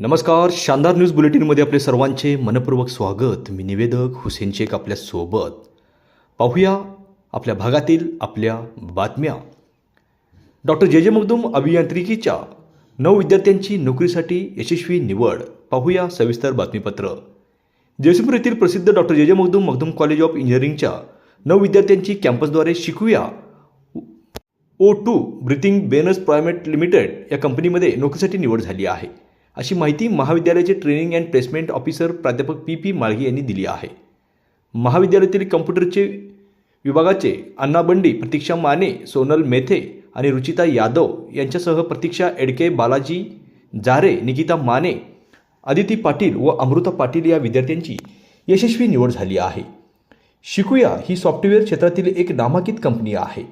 नमस्कार शानदार न्यूज बुलेटिनमध्ये आपले सर्वांचे मनपूर्वक स्वागत. मी निवेदक हुसेन शेख आपल्यासोबत. पाहूया आपल्या भागातील आपल्या बातम्या. डॉक्टर जे. जे. मगदूम अभियांत्रिकीच्या नऊ विद्यार्थ्यांची नोकरीसाठी यशस्वी निवड. पाहूया सविस्तर बातमीपत्र. जयसिंपूर येथील प्रसिद्ध डॉक्टर जे. जे. मगदूम मगदूम कॉलेज ऑफ इंजिनिअरिंगच्या नऊ विद्यार्थ्यांची कॅम्पसद्वारे शिकूया ओ टू ब्रिथिंग बेनस प्रायमेट लिमिटेड या कंपनीमध्ये नोकरीसाठी निवड झाली आहे. अशी माहिती महाविद्यालयाचे ट्रेनिंग अँड प्लेसमेंट ऑफिसर प्राध्यापक पी पी माळगी यांनी दिली आहे. महाविद्यालयातील कम्प्युटरचे विभागाचे अण्णा बंडी प्रतीक्षा माने सोनल मेथे आणि रुचिता यादव यांच्यासह प्रतीक्षा एडके बालाजी जारे निकिता माने आदिती पाटील व अमृता पाटील या विद्यार्थ्यांची यशस्वी निवड झाली आहे. शिकूया ही सॉफ्टवेअर क्षेत्रातील एक नामांकित कंपनी आहे.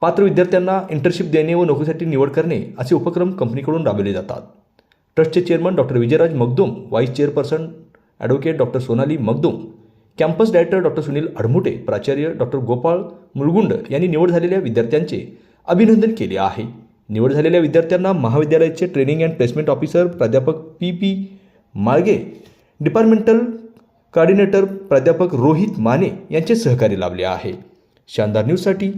पात्र विद्यार्थ्यांना इंटर्नशिप देणे व नोकरीसाठी निवड करणे असे उपक्रम कंपनीकडून राबवले जातात. ट्रस्टचे chairman doctor Vijayraj Magdum vice chairperson advocate doctor Sonali Magdum campus director doctor Sunil Admute प्राचार्य डॉक्टर गोपाळ मुळगुंड यांनी निवड झालेल्या विद्यार्थ्यांचे अभिनंदन केले आहे. निवड झालेल्या विद्यार्थ्यांना महाविद्यालयाचे ट्रेनिंग अँड प्लेसमेंट ऑफिसर प्राध्यापक P P Malge departmental coordinator प्राध्यापक रोहित माने यांचे सहकार्य लाभले आहे. शानदार न्यूजसाठी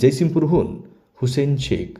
जयसिंगपूरहून हुसेन शेख.